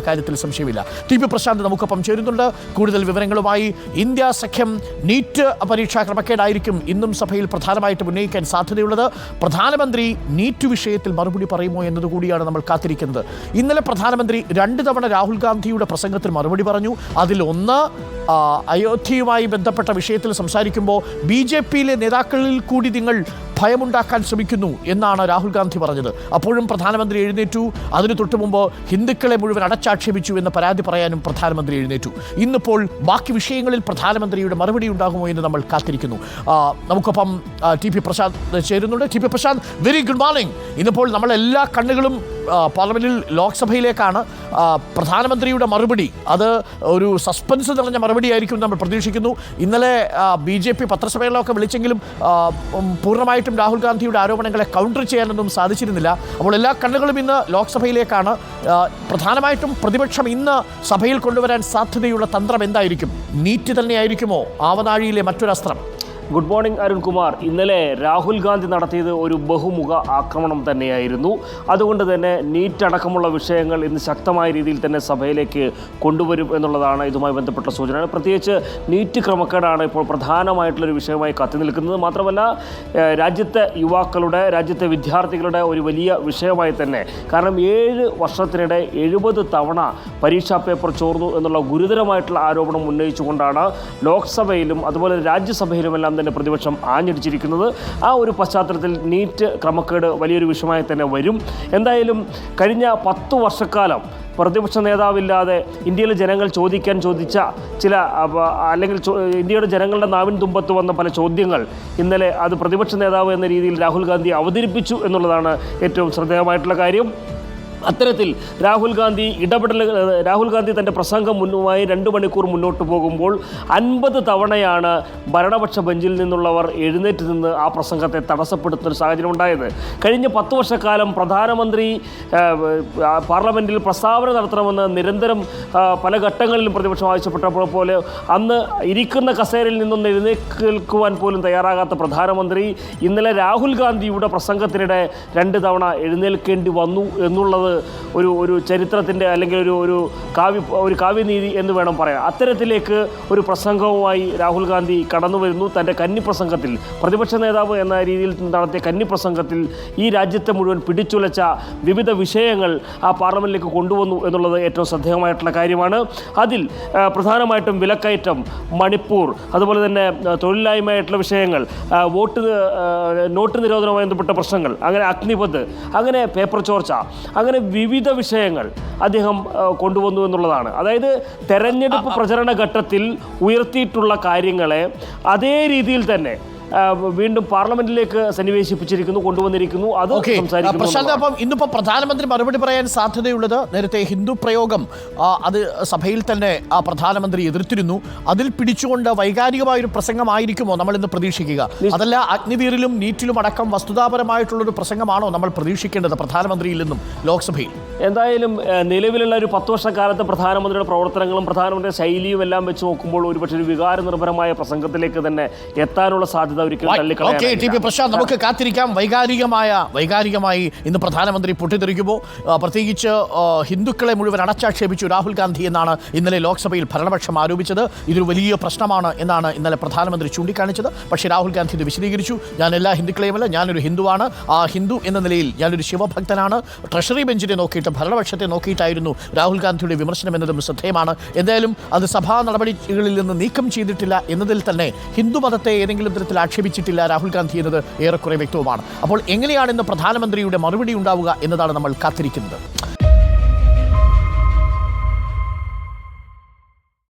കാര്യത്തിൽ സംശയമില്ല. T P Prashant നമുക്കൊപ്പം ചേരുന്നുണ്ട്. കൂടുതൽ വിവരങ്ങളുമായി ഇന്ത്യ സഖ്യം നീറ്റ് പരീക്ഷാ ക്രമക്കേടായിരിക്കും ഇന്നും സഭയിൽ പ്രധാനമായിട്ടും ഉന്നയിക്കാൻ സാധ്യതയുള്ളത്. പ്രധാനമന്ത്രി നീറ്റ് വിഷയത്തിൽ മറുപടി പറയുമോ എന്നതുകൂടിയാണ് നമ്മൾ കാത്തിരിക്കുന്നത്. ഇന്നലെ പ്രധാനമന്ത്രി രണ്ട് തവണ രാഹുൽ ഗാന്ധിയുടെ പ്രസംഗത്തിൽ മറുപടി പറഞ്ഞു. അതിൽ ഒന്ന് അയോധ്യയുമായി ബന്ധപ്പെട്ട വിഷയത്തിൽ സംസാരിക്കുമ്പോൾ ബി ജെ പിയിലെ നേതാക്കളിൽ കൂടി നിങ്ങൾ ഭയമുണ്ടാക്കാൻ ശ്രമിക്കുന്നു എന്നാണ് രാഹുൽ ഗാന്ധി പറഞ്ഞത്. അപ്പോഴും പ്രധാനമന്ത്രി എഴുന്നേറ്റു. അതിനു തൊട്ടു മുമ്പ് ഹിന്ദുക്കളെ മുഴുവൻ അടച്ചാക്ഷേപിച്ചു എന്ന പരാതി പറയാനും പ്രധാനമന്ത്രി എഴുന്നേറ്റു. ഇന്നിപ്പോൾ ബാക്കി വിഷയങ്ങളിൽ പ്രധാനമന്ത്രിയുടെ മറുപടി ഉണ്ടാകുമോ എന്ന് നമ്മൾ കാത്തിരിക്കുന്നു. നമുക്കൊപ്പം ടി പി പ്രസാദ് ചേരുന്നുണ്ട്. T P Prasad very good morning ഇന്നിപ്പോൾ നമ്മളെല്ലാ കണ്ണുകളും പാർലമെന്റിൽ ലോക്സഭയിലേക്കാണ് പ്രധാനമന്ത്രിയുടെ മറുപടി. അത് ഒരു സസ്പെൻസ് നിറഞ്ഞ മറുപടി ആയിരിക്കും നമ്മൾ പ്രതീക്ഷിക്കുന്നു. ഇന്നലെ ബി ജെ പി പത്രസമ്മേളനമൊക്കെ വിളിച്ചെങ്കിലും പൂർണമായിട്ടും രാഹുൽ ഗാന്ധിയുടെ ആരോപണങ്ങളെ കൗണ്ടർ ചെയ്യാനൊന്നും സാധിച്ചിരുന്നില്ല. അപ്പോൾ എല്ലാ കണ്ണുകളും ഇന്ന് ലോക്സഭയിലേക്കാണ്. പ്രധാനമായിട്ടും പ്രതിപക്ഷം ഇന്ന് സഭയിൽ കൊണ്ടുവരാൻ സാധ്യതയുള്ള തന്ത്രം എന്തായിരിക്കും? നീറ്റ് തന്നെയായിരിക്കുമോ? ആവനാഴിയിലെ മറ്റൊരസ്ത്രം? ഗുഡ് മോർണിംഗ് അരുൺകുമാർ ഇന്നലെ രാഹുൽ ഗാന്ധി നടത്തിയത് ഒരു ബഹുമുഖ ആക്രമണം തന്നെയായിരുന്നു. അതുകൊണ്ട് തന്നെ നീറ്റ് അടക്കമുള്ള വിഷയങ്ങൾ ഇന്ന് ശക്തമായ രീതിയിൽ തന്നെ സഭയിലേക്ക് കൊണ്ടുവരും എന്നുള്ളതാണ് ഇതുമായി ബന്ധപ്പെട്ട സൂചന പ്രത്യേകിച്ച് നീറ്റ് ക്രമക്കേടാണ് ഇപ്പോൾ പ്രധാനമായിട്ടുള്ളൊരു വിഷയമായി കത്തി നിൽക്കുന്നത്. മാത്രമല്ല രാജ്യത്തെ യുവാക്കളുടെ രാജ്യത്തെ വിദ്യാർത്ഥികളുടെ ഒരു വലിയ വിഷയമായി തന്നെ. കാരണം ഏഴ് വർഷത്തിനിടെ എഴുപത് തവണ പരീക്ഷാ പേപ്പർ ചോർന്നു എന്നുള്ള ഗുരുതരമായിട്ടുള്ള ആരോപണം ഉന്നയിച്ചുകൊണ്ടാണ് ലോക്സഭയിലും അതുപോലെ രാജ്യസഭയിലുമെല്ലാം തന്നെ പ്രതിപക്ഷം ആഞ്ഞടിച്ചിരിക്കുന്നത്. ആ ഒരു പശ്ചാത്തലത്തിൽ നീറ്റ് ക്രമക്കേട് വലിയൊരു വിഷയമായി തന്നെ വരും. എന്തായാലും കഴിഞ്ഞ പത്തു വർഷക്കാലം പ്രതിപക്ഷ നേതാവില്ലാതെ ഇന്ത്യയിലെ ജനങ്ങൾ ചോദിക്കാൻ ചോദിച്ച ചില അല്ലെങ്കിൽ ഇന്ത്യയുടെ ജനങ്ങളുടെ നാവിൻ തുമ്പത്ത് വന്ന പല ചോദ്യങ്ങൾ ഇന്നലെ അത് പ്രതിപക്ഷ നേതാവ് എന്ന രീതിയിൽ രാഹുൽ ഗാന്ധി അവതരിപ്പിച്ചു എന്നുള്ളതാണ് ഏറ്റവും ശ്രദ്ധേയമായിട്ടുള്ള കാര്യം. അത്തരത്തിൽ രാഹുൽ ഗാന്ധി ഇടപെടൽ രാഹുൽ ഗാന്ധി തന്റെ പ്രസംഗം മുന്നുമായി രണ്ട് മണിക്കൂർ മുന്നോട്ട് പോകുമ്പോൾ അൻപത് തവണയാണ് ഭരണപക്ഷ ബെഞ്ചിൽ നിന്നുള്ളവർ എഴുന്നേറ്റ് നിന്ന് ആ പ്രസംഗത്തെ തടസ്സപ്പെടുത്തുന്ന ഒരു സാഹചര്യം ഉണ്ടായത്. കഴിഞ്ഞ പത്ത് വർഷക്കാലം പ്രധാനമന്ത്രി പാർലമെന്റിൽ പ്രസ്താവന നടത്തണമെന്ന് നിരന്തരം പല ഘട്ടങ്ങളിലും പ്രതിപക്ഷം ആവശ്യപ്പെട്ടപ്പോൾ പോലെ അന്ന് ഇരിക്കുന്ന കസേരയിൽ നിന്നൊന്ന് എഴുന്നേൽക്കുവാൻ പോലും തയ്യാറാകാത്ത പ്രധാനമന്ത്രി ഇന്നലെ രാഹുൽ ഗാന്ധിയുടെ പ്രസംഗത്തിനിടെ രണ്ട് തവണ എഴുന്നേൽക്കേണ്ടി വന്നു എന്നുള്ളത് ഒരു ഒരു ചരിത്രത്തിന്റെ അല്ലെങ്കിൽ ഒരു ഒരു കാവ്യ ഒരു കാവ്യനീതി എന്ന് വേണം പറയാം അത്തരത്തിലേക്ക് ഒരു പ്രസംഗവുമായി രാഹുൽ ഗാന്ധി കടന്നു വരുന്നു. തന്റെ കന്നി പ്രസംഗത്തിൽ പ്രതിപക്ഷ നേതാവ് എന്ന രീതിയിൽ നടത്തിയ കന്നി പ്രസംഗത്തിൽ ഈ രാജ്യത്തെ മുഴുവൻ പിടിച്ചുലച്ച വിവിധ വിഷയങ്ങൾ ആ പാർലമെന്റിലേക്ക് കൊണ്ടുവന്നു എന്നുള്ളത് ഏറ്റവും ശ്രദ്ധേയമായിട്ടുള്ള കാര്യമാണ്. അതിൽ പ്രധാനമായിട്ടും വിലക്കയറ്റം മണിപ്പൂർ അതുപോലെ തന്നെ തൊഴിലില്ലായ്മയായിട്ടുള്ള വിഷയങ്ങൾ വോട്ട് നോട്ട് നിരോധനവുമായി ബന്ധപ്പെട്ട പ്രശ്നങ്ങൾ അങ്ങനെ അഗ്നിപത്ത് അങ്ങനെ പേപ്പർ ചോർച്ച അങ്ങനെ വിവിധ വിഷയങ്ങൾ അദ്ദേഹം കൊണ്ടുവന്നു എന്നുള്ളതാണ്. അതായത് തെരഞ്ഞെടുപ്പ് പ്രചരണ ഘട്ടത്തിൽ ഉയർത്തിയിട്ടുള്ള കാര്യങ്ങളെ അതേ രീതിയിൽ തന്നെ വീണ്ടും പാർലമെന്റിലേക്ക് സന്നിവേശിപ്പിച്ചിരിക്കുന്നു കൊണ്ടുവന്നിരിക്കുന്നു. അത് പ്രശാന്ത്. അപ്പം ഇന്നിപ്പോ പ്രധാനമന്ത്രി മറുപടി പറയാൻ സാധ്യതയുള്ളത് നേരത്തെ ഹിന്ദു പ്രയോഗം അത് സഭയിൽ തന്നെ പ്രധാനമന്ത്രി എതിർത്തിരുന്നു. അതിൽ പിടിച്ചുകൊണ്ട് വൈകാരികമായ ഒരു പ്രസംഗമായിരിക്കുമോ നമ്മൾ ഇന്ന് പ്രതീക്ഷിക്കുക? അതല്ല അഗ്നിവീറിലും നീറ്റിലും അടക്കം വസ്തുതാപരമായിട്ടുള്ള ഒരു പ്രസംഗമാണോ നമ്മൾ പ്രതീക്ഷിക്കേണ്ടത് പ്രധാനമന്ത്രിയിൽ നിന്നും ലോക്സഭയിൽ? എന്തായാലും നിലവിലുള്ള ഒരു പത്ത് വർഷക്കാലത്തെ പ്രധാനമന്ത്രിയുടെ പ്രവർത്തനങ്ങളും പ്രധാനമന്ത്രിയുടെ ശൈലിയും എല്ലാം വെച്ച് നോക്കുമ്പോൾ ഒരുപക്ഷെ ഒരു വികാര നിർഭരമായ പ്രസംഗത്തിലേക്ക് തന്നെ എത്താനുള്ള സാധ്യത ഒരിക്കലും പ്രശാന്ത് നമുക്ക് കാത്തിരിക്കാം. വൈകാരികമായ വൈകാരികമായി ഇന്ന് പ്രധാനമന്ത്രി പൊട്ടിത്തെറിക്കുമ്പോൾ പ്രത്യേകിച്ച് ഹിന്ദുക്കളെ മുഴുവൻ അടച്ചാക്ഷേപിച്ചു രാഹുൽ ഗാന്ധി എന്നാണ് ഇന്നലെ ലോക്സഭയിൽ ഭരണപക്ഷം ആരോപിച്ചത്. ഇതൊരു വലിയ പ്രശ്നമാണ് എന്നാണ് ഇന്നലെ പ്രധാനമന്ത്രി ചൂണ്ടിക്കാണിച്ചത്. പക്ഷേ രാഹുൽ ഗാന്ധി ഇത് വിശദീകരിച്ചു. ഞാൻ എല്ലാ ഹിന്ദുക്കളെയുമല്ല ഞാനൊരു ഹിന്ദുവാണ്. ആ ഹിന്ദു എന്ന നിലയിൽ ഞാനൊരു ശിവഭക്തനാണ്. ട്രഷറി ബെഞ്ചിനെ നോക്കിയിട്ട് ഭരണപക്ഷത്തെ നോക്കിയിട്ടായിരുന്നു രാഹുൽ ഗാന്ധിയുടെ വിമർശനം എന്നതും ശ്രദ്ധേയമാണ്. എന്തായാലും അത് സഭാ നടപടികളിൽ നിന്ന് നീക്കം ചെയ്തിട്ടില്ല എന്നതിൽ തന്നെ ഹിന്ദു മതത്തെ ഏതെങ്കിലും തരത്തിൽ ആക്ഷേപിച്ചിട്ടില്ല രാഹുൽ ഗാന്ധി എന്നത് ഏറെക്കുറെ വ്യക്തവുമാണ്. അപ്പോൾ എങ്ങനെയാണ് ഇന്ന് പ്രധാനമന്ത്രിയുടെ മറുപടി ഉണ്ടാവുക എന്നതാണ് നമ്മൾ കാത്തിരിക്കുന്നത്.